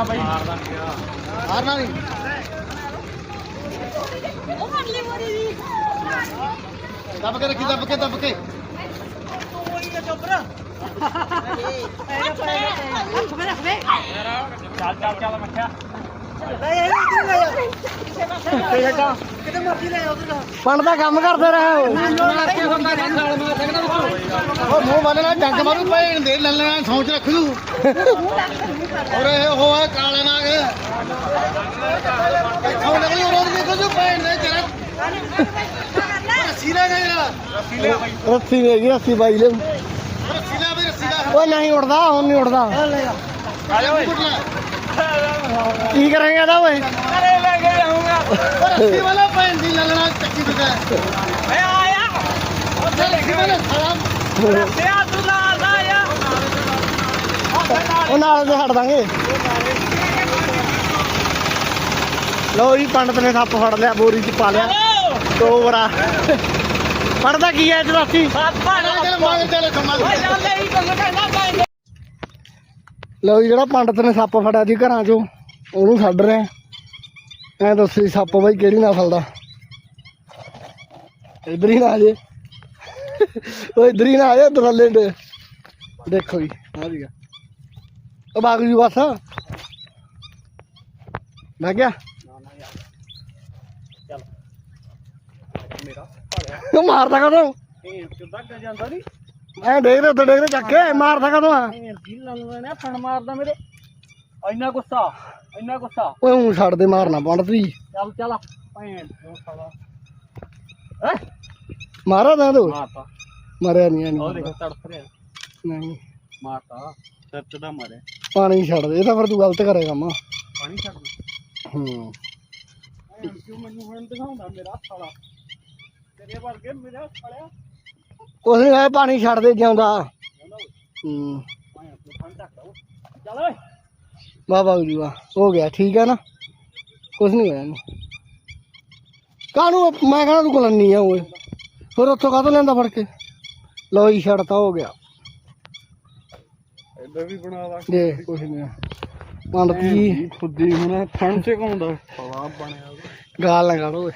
ਜਾ ਬਾਈ? ਹਾਰਨਾ ਨਹੀਂ ਦੱਬ ਕੇ ਰੱਖੀ ਦੱਬ ਕੇ ਦੱਬ ਕੇ। ਚੱਲ ਚੱਲ ਚੱਲ ਮੱਖਿਆ। ਪੰਡ ਦਾ ਕੰਮ ਕਰਦੇ ਰਹੇ। ਹੋ ਉਹ ਮੂੰਹ ਬੰਨਣਾ ਜੰਗ ਮਾਰੂ ਭੈਣ ਦੇ ਲੱਲਣਾ ਸੌਂਚ ਰੱਖ। ਲੂ ਔਰ ਇਹ ਉਹ ਹੈ ਕਾਲੇ ਨਾਗ ਇੱਥੋਂ ਨਿਕਲੀ ਉਹ ਰੋਜ਼ ਦੇਖੋ ਜੋ ਭੈਣ ਦੇ ਜਰਾ ਰੱਸੀ ਲੈ ਗਿਆ ਰੱਸੀ ਨੇ ਗਈ ਰੱਸੀ ਬਾਈ ਲੈ। ਰੱਸੀ ਲੈ ਬਈ ਰੱਸੀ ਲੈ। ਓਏ ਨਹੀਂ ਉੜਦਾ ਹੁਣ ਨਹੀਂ ਉੜਦਾ ਆ ਜਾ ਕੀ ਕਰਾਂਗੇ ਇਹਦਾ ਓਏ? ਅਰੇ ਲੈ ਕੇ ਆਉਂਗਾ ਰੱਸੀ ਵਾਲਾ ਭੈਣ ਦੀ ਲੱਲਣਾ ਚੱਕੀ ਦਿੱਤਾ ਏ ਆਇਆ ਉਹ ਰੱਸੀ ਵਾਲਾ ਸਾਲਾ ਸਿਆ ਤੂੰ ਨਾਲ ਆਇਆ ਉਹ ਨਾਲ ਤੇ ਛੱਡ ਦਾਂਗੇ। ਲੋ ਜੀ, ਪੰਡਤ ਨੇ ਸੱਪ ਫੜ ਲਿਆ, ਬੋਰੀ ਚ ਪਾ ਲਿਆ। ਟੋਬਰਾ ਫੜਦਾ ਕੀ ਐ ਜਰਾਸੀ ਬਾਪਾ ਲਓ ਜੀ, ਜਿਹੜਾ ਪੰਡਤ ਨੇ ਸੱਪ ਫੜਿਆ ਸੀ ਘਰਾਂ ਚੋਂ, ਉਹਨੂੰ ਛੱਡ ਰਹੇ ਐ ਦੱਸੋ ਸੱਪ ਬਾਈ ਕਿਹੜੀ ਨਸਲ ਦਾ? ਇਧਰ ਹੀ ਨਾ ਆ ਜੇ। ਉਹ ਇਧਰ ਹੀ ਨਾ ਆ ਜਾ ਦਰਲੇ ਦੇ ਦੇਖੋ ਜੀ, ਆ ਜੀ। ਉਹ ਬਾਗ ਜੀ ਬਸ। ਮੈਂ ਗਿਆ ਤੂੰ ਮਾਰਦਾ ਕਦੋਂ? ਇਹ ਕਿੱਦਾਂ ਕਰ ਜਾਂਦਾ ਨਹੀਂ ਐ ਦੇਖਦੇ ਉੱਤੇ ਦੇਖਦੇ ਚੱਕ ਕੇ ਮਾਰਦਾ ਕਦੋਂ ਆ? ਇਹ ਦਿਲ ਨਾਲ ਨੇ ਫਣ ਮਾਰਦਾ ਮੇਰੇ। ਇੰਨਾ ਗੁੱਸਾ ਇੰਨਾ ਗੁੱਸਾ। ਓਏ ਛੱਡ ਦੇ ਮਾਰਨਾ ਪੰਡਤ ਜੀ ਚੱਲ ਚੱਲ। ਭੈਣ ਜੋ ਸਾਲਾ। ਹੈ? ਮਾਰਾ ਤਾਂ ਤੂੰ? ਮਾਰਤਾ। ਮਰਿਆ ਨਹੀਂ ਐ ਉਹ ਦੇਖੋ ਤੜਫ ਰਿਹਾ। ਨਹੀਂ। ਮਾਰਤਾ। ਸਿਰ ਤੇ ਦਾ ਮਾਰੇ ਪਾਣੀ ਛੱਡ ਦੇ ਇਹ ਤਾਂ ਫਿਰ ਤੂੰ ਗਲਤ ਕਰੇ ਕੰਮ ਪਾਣੀ ਛੱਡ ਦੇ। ਹੂੰ। ਭੈਣ ਕਿਉਂ ਮੈਨੂੰ ਹੁਣ ਦਿਖਾਉਂਦਾ ਮੇਰਾ ਸਾਲਾ। ਤੇਰੇ ਵਰਗੇ ਮੇਰਾ ਸਾਲਿਆ। ਕੁਛ ਨਹੀਂ ਹੋਇਆ ਪਾਣੀ ਛੱਡ ਦੇ ਜਿਉਂਦਾ। ਹੂੰ। ਤੂੰ ਚੱਲ ਓਏ। ਵਾਹ ਵਾਹ ਜੀ ਵਾਹ ਹੋ ਗਿਆ ਠੀਕ ਹੈ ਨਾ? ਕੁਛ ਨਹੀਂ ਹੋਇਆ ਨਹੀਂ ਕਾਹਨੂੰ ਮੈਂ ਕਹਣਾ ਤੂੰ ਕਲੰਨੀ ਆ ਓਏ। ਫਿਰ ਉੱਥੋਂ ਕਾਹਤੋਂ ਲੈਂਦਾ ਫੜ ਕੇ? ਲਓ ਜੀ ਛੱਡਤਾ ਹੋ ਗਿਆ। ਇੱਧਰ ਵੀ ਬਣਾ ਲਾ। ਦੇ ਕੁਛ ਨਹੀਂ ਪੰਡਤ ਜੀ ਖੁੱਦੀ ਹੁਣ ਫਣ ਚ ਕਾਉਂਦਾ ਸਾਲਾ ਬਣਿਆ ਗਾਲ ਲਗਾ ਲਓ ਓਏ।